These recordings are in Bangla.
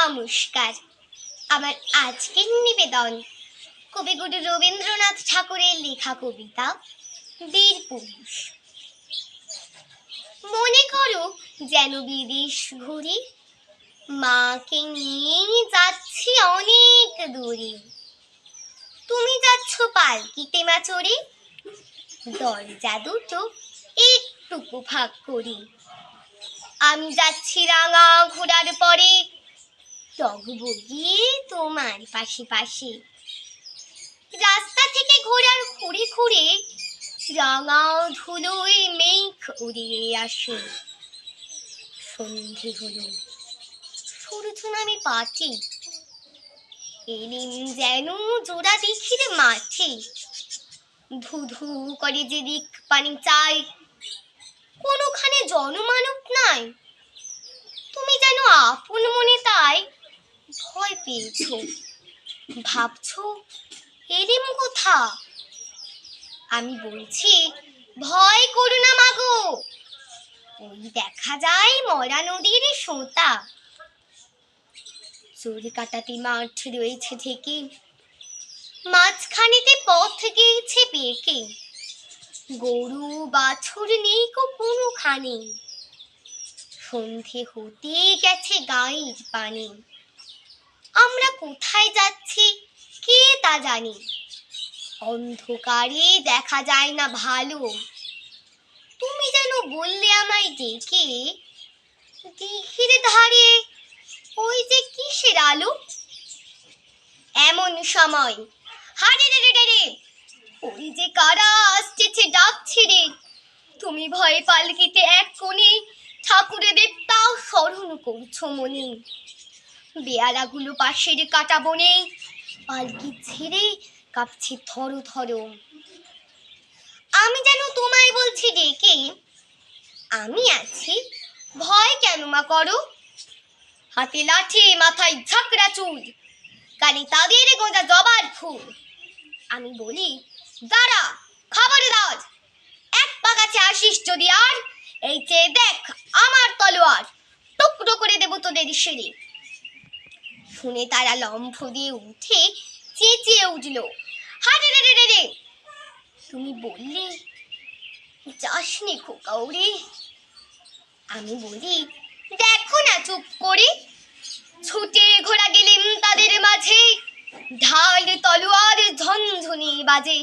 নমস্কার। আমার আজকের নিবেদন কবিগুরু রবীন্দ্রনাথ ঠাকুরের লেখা কবিতা, বীর পুরুষ। মনে করো যেন বিদেশ ঘুরি, মাকে নিয়ে যাচ্ছি অনেক দূরে। তুমি যাচ্ছ পালকিতে মা চড়ে দরজা দুটো একটুকু ভাগ করি। আমি যাচ্ছি রাঙা ঘোড়ার পরে টগবগিয়ে তোমার পাশে পাশে। রাস্তা থেকে ঘোড়ার খুঁড়ে খুঁড়ে রাঙা ধুলোয় মেঘ উড়িয়ে আসে। সন্ধে হলো। সূর্য নামে পাটি এলিম যেন জোড়া দেখির মাঠে। ধু ধু করে যে দিক পানি চায়। কোনোখানে জনমানব নাই। তুমি যেন আপন মনে তাই ভয় পেয়েছ? ভাবছ, এরিম কোথা আমি বলছি, ভয় করো না মাগো। ওই দেখা যায় মরা নদীর সোঁতা। চোর কাটাতে মাঠ রয়েছে থেকে। মাঝখানেতে পথ গিয়েছে বেঁকে। গরু, বাছুর নেই কো কোনোখানে। সন্ধে হতে গেছে গায়ের পানি। আমরা কোথায় যাচ্ছি? কে তা জানি। অন্ধকারে দেখা যায় না ভালো। তুমি যেন বললে আমায় ডেকে দিঘির ধারে। ওই যে কিসের আলো? এমন সময়, হারে রে রে রে ওই যে কারা আসছে ডাকছে রে। তুমি ভয়ে পালকিতে এক কোণে ঠাকুরেদের তাও স্মরণ করছ মনে। বেয়ারাগুলো পাশের কাটা বনে, পালকি ছেড়ে কাঁপছে থরো থরো। আমি যেন তোমায় বলছি ডেকে, আমি আছি, ভয় কেন মা করো? হাতে লাঠি, মাথায় ঝাঁকড়া চুল, কানে তাদের গোঁজা জবার ফুল। আমি বলি, দাঁড়া খবরদার এক পা কাছে আসিস যদি আর, এই চেয়ে দেখ আমার তলোয়ার। টুকরো করে দেবো তোদের সেরে শুনে তারা লম্ফ দিয়ে উঠে চেঁচিয়ে উঠল, হারে রে রে রে রে, তুমি বললে যাসনি খোকা ওরে আমি বলি, দেখো না চুপ করে, ছুটে ঘোড়া গেলেন তাদের মাঝে, ঢাল তলোয়ার ঝনঝনি বাজে।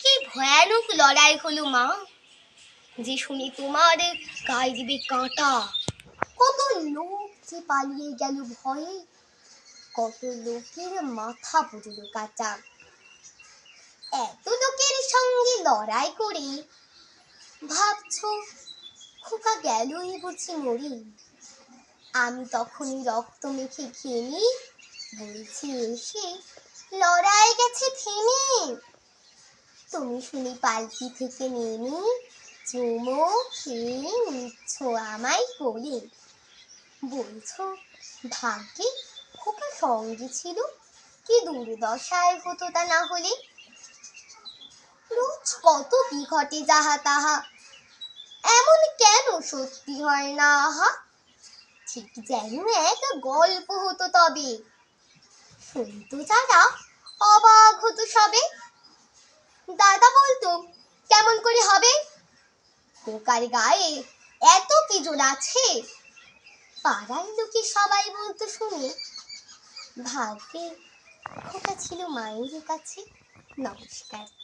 কি ভয়ানক লড়াই হলো মা, যে শুনি তোমার গায়ে দিবে কাঁটা। কত লোক যে পালিয়ে গেল ভয়ে কত লোকের মাথা পড়ল কাঁচা। এত লোকের সঙ্গে লড়াই করে ভাবছ, খোকা গেলই বুঝি মরি। আমি তখনই রক্ত মেখে খেয়ে নিই বলছি এসে, লড়াই গেছে থেমে। তুমি শুনি পালকি থেকে নেমে চুমো খেয়ে নিচ্ছ আমায় কোলে। বলছো, ভাগ্যে সঙ্গে ছিল। কি দুর্দশায় হতো তা না হলে? রোজ কত কি ঘটে যাহা তাহা। এমন কেন সত্যি হয় না আহা? ঠিক যেন এক গল্প হতো তবে। শুনতো যারা অবাক হতো সবে। দাদা বলতো, কেমন করে হবে? খোকার গায়ে এত কি জোর আছে? পাড়ার লোকে সবাই বলতো, শুনে ভাগ্যে খোকা ছিল মায়ের কাছে। নমস্কার।